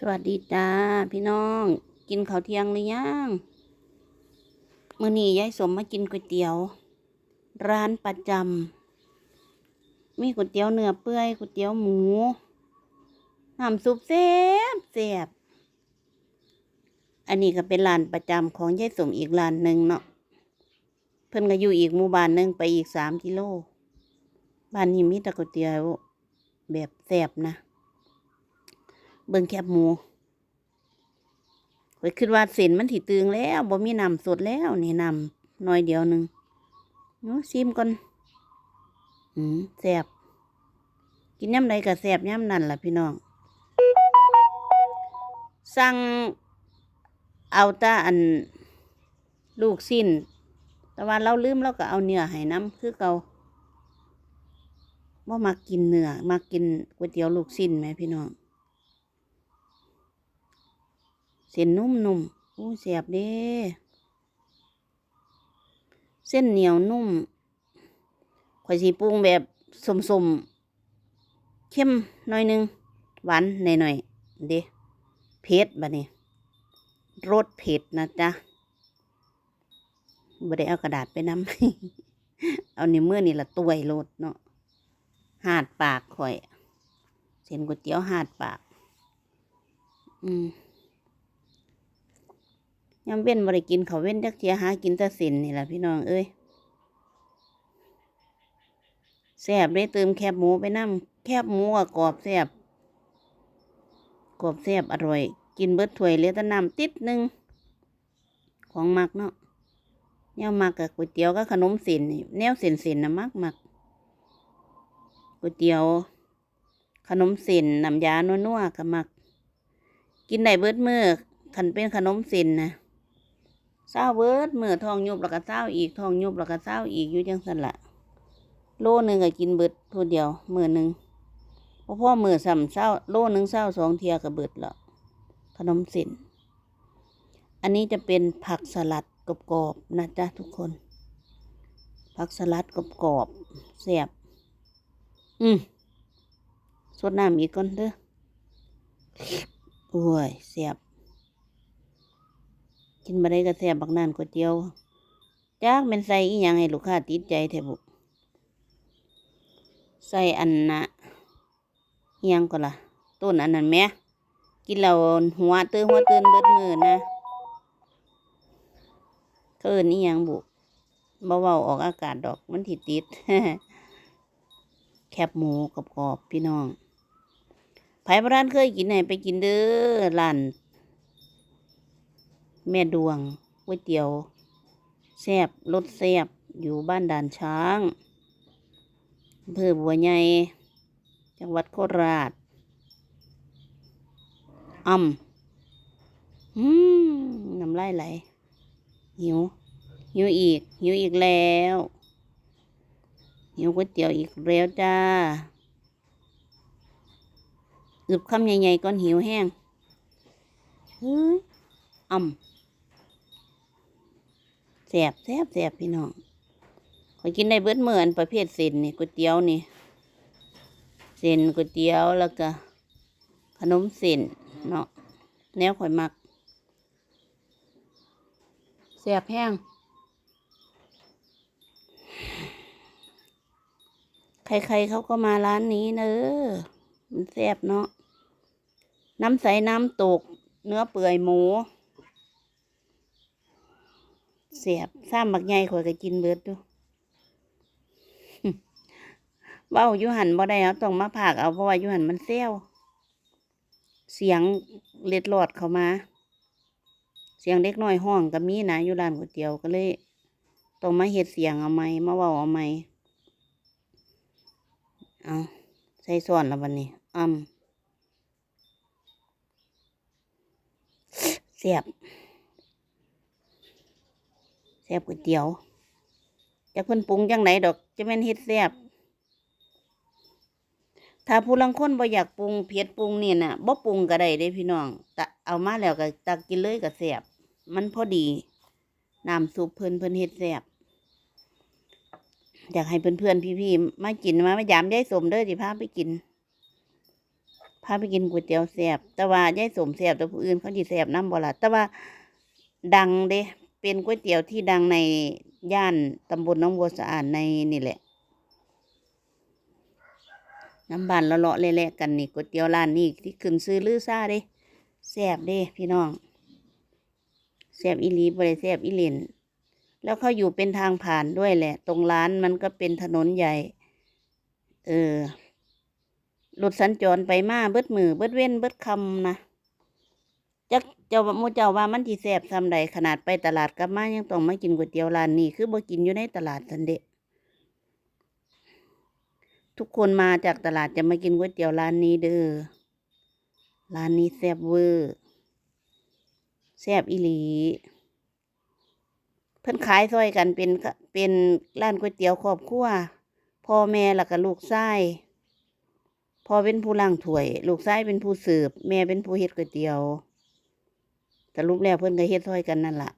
สวัสดีจ้าพี่น้อง กินข้าวเที่ยงหรือยังมื้อนี้ยายสมมากินก๋วยเตี๋ยว ร้านประจำมีก๋วยเตี๋ยวเนื้อเปื่อยก๋วยเตี๋ยวหมูน้ำซุปแซ่บแซ่บอันนี้ก็เป็นร้านประจำของยายสมอีกร้านหนึ่งเนาะเพิ่นก็อยู่อีกหมู่บ้านหนึ่งไปอีกสามกิโลบ้านนี้มีแต่ก๋วยเตี๋ยวแบบแซ่บนะ เบิ่งแคบหมูข้อยคิดว่าเส้นมันถิตึงแล้วบ่มีน้ำสดแล้วนี่น้ำน้อยเดียวหนึ่งเนาะซิมก่อนอืมแซ่บกินย่ำใดก็แซ่บย่ำนั่นล่ะพี่น้อง สั่งเอาตาอันลูกสิ้น แต่ว่าเราลืมเราก็เอาเนื้อให้น้ำคือเกาบ่ามักกินเนื้อมักกินก๋วยเตี๋ยวลูกสิ้นไหมพี่น้อง เส้นนุ่มนุ่มๆอู้เสียบเด้เส้นเหนียวนุ่มข่อยสีปรุงแบบสมสมๆเข้มหน่อยหนึง หวานหน่อยๆเด้เผ็ดบะนี่รสเผ็ดนะจ๊ะบ่ได้เอากระดาษไปนำเอาในมือนี่ละตัวยโลดเนาะหาดปากข่อย เส้นก๋วยเตี๋ยวหาดปาก อืม ยามเว้นบ่ได้กินเขาเว้นจักเทียหากินต่เส้นนี่แหละพี่น้องเอ้ยแซบได้เติมแคบหมูไปน้ำแคบหมูก็กรอบแซบกรอบแซบอร่อย กินเบิดถ้วยเหลือแต่น้ำติดหนึงของมักเนาะแนวมักกับก๋วยเตี๋ยวกับขนมเส้นนี่แนวเส้นเส้นนะมักมักก๋วยเตี๋ยว ขนมเส้นน้ำยานัวๆก็มัก กินได้เบิดมือคันเป็นขนมเส้นนะ เศร้าเบิดเมื่อทองยุบแล้วก็เศร้าอีกทองยุบแล้วก็เศร้าอีกอยู่จังสันละโลหนึ่งก็กินเบิดผู้เดียวมือหนึ่งเพราะพ่อมือสำเศร้าโลหนึ่งเศร้าสองเทียก็เบิดแล้วขนมส้นอันนี้จะเป็นผักสลัดกรอบๆนะจ๊ะทุกคน ผักสลัดกรอบๆแซ่บอืมสดน้ำอีกก่อนเด้อโอ้ยแซ่บ กินมาได้ก็แซ่บบักนานก๋วยเตี๋ยวจักเป็นใส่อีหยังให้ลูกค้าติดใจแทบุใส่อันนะอิหยังก็ล่ะ ต้นอันนั้นแม่กินแล้วหัวเตื่นหัวเตื่นเบิดมือนะเขาเอิ้นอีหยังบุบ่เว้าออกอากาศดอกมันถิติดแคบหมูกรอบๆพี่น้องไผบ่ร้านเคยกินไหนไปกินเด้อร้าน แม่ดวงก๋วยเตี๋ยวแซบรสแซบอยู่บ้านด่านช้างอำเภอบัวใหญ่จังหวัดโคราชอ่ำอืมน้ำลายไหล หิว หิวอีก หิวอีกแล้ว หิวก๋วยเตี๋ยวอีกแล้วจ้าอึบคำใหญ่ๆก่อนหิวแห้งเฮ้ยอ่ำ แสบแสบแสบพี่น้องขอยกินได้เบิดเหมือนประเภทเส้นนี่ก๋วยเตี๋ยวนี่เส้นก๋วยเตี๋ยวแล้วก็ ขนมเส้นเนาะแนวข่อยมักแสบแห้งใครๆเขาก็มาร้านนี้เนอะมันแสบเนาะน้ำใสน้ำตก เนื้อเปื่อยหมู เสียบซ้ำบักใหญ่ข่อยก็กินเบิดดูเว้าอยู่หันบ่ได้เอาต้องมาผากเอาเพราะว่าอยู่หันมันเซลเสียงเล็ดหลอดเข้ามา เสียงเล็กน้อยห้องก็มีนะอยู่ร้านก๋วยเตี๋ยวก็เลยต้องมาเฮ็ดเสียงเอาไหมมาเว้าเอาไหมเอาใส่ส่วนแล้วบัดนี้อ่ำเสียบ แซ่บก๋วยเตี๋ยวจากเพิ่นปรุงจังไหนดอกจะแม่นเฮ็ดแซ่บถ้าผู้ลังคนบ่อยากปรุงเผ็ดปรุงนี่น่ะบ่ปรุงก็ได้เด้พี่น้องตะเอามาแล้วก็ตักกินเลยก็แซ่บมันพอดีน้ำซุปเพิ่นเพิ่นเฮ็ดแซ่บอยากให้เพื่อนๆพี่ๆมากินมามายามยายสมเด้อสิพาไปกินไผาไปกินก๋วยเตี๋ยวแซ่บแต่ว่ายายสมแซ่บแต่ผู้อื่นเขาสิแซ่บน้ำบ่ละแต่ว่าดังเด้ เป็นก๋วยเตี๋ยวที่ดังในย่านตำบลน้องบัวสะอาดในนี่แหละ น้ำบานละเลาะเละๆกันนี่ก๋วยเตี๋ยวร้านนี้ที่ขึ้นซื้อลือซ่าเด้แซ่บเด้พี่น้องแซ่บอีลีบ่ได้แซ่บอีเหลนแล้วเขาอยู่เป็นทางผ่านด้วยแหละ ตรงร้านมันก็เป็นถนนใหญ่ เออรถสัญจรไปมาเบิดมือเบิดเว้นเบิดคำนะ เจ้ามูเจ้าว่ามันที่แซ่บซำใดขนาดไปตลาดกลับมายังต้องมากินก๋วยเตี๋ยวร้านนี้คือบ่กินอยู่ในตลาดซันเดะทุกคนมาจากตลาดจะมากินก๋วยเตี๋ยวร้านนี้เด้อร้านนี้แซ่บเวอร์แซ่บอีหลี เพิ่นขายซอยกันเป็นเป็นร้านก๋วยเตี๋ยวครอบครัวพ่อแม่แล้วก็ลูกชายพ่อเป็นผู้ล้างถ้วย ลูกชายเป็นผู้เสิร์ฟแม่เป็นผู้เฮ็ดก๋วยเตี๋ยว สรุปแล้วเพิ่นก็เฮ็ดซอยกันนั่นล่ะ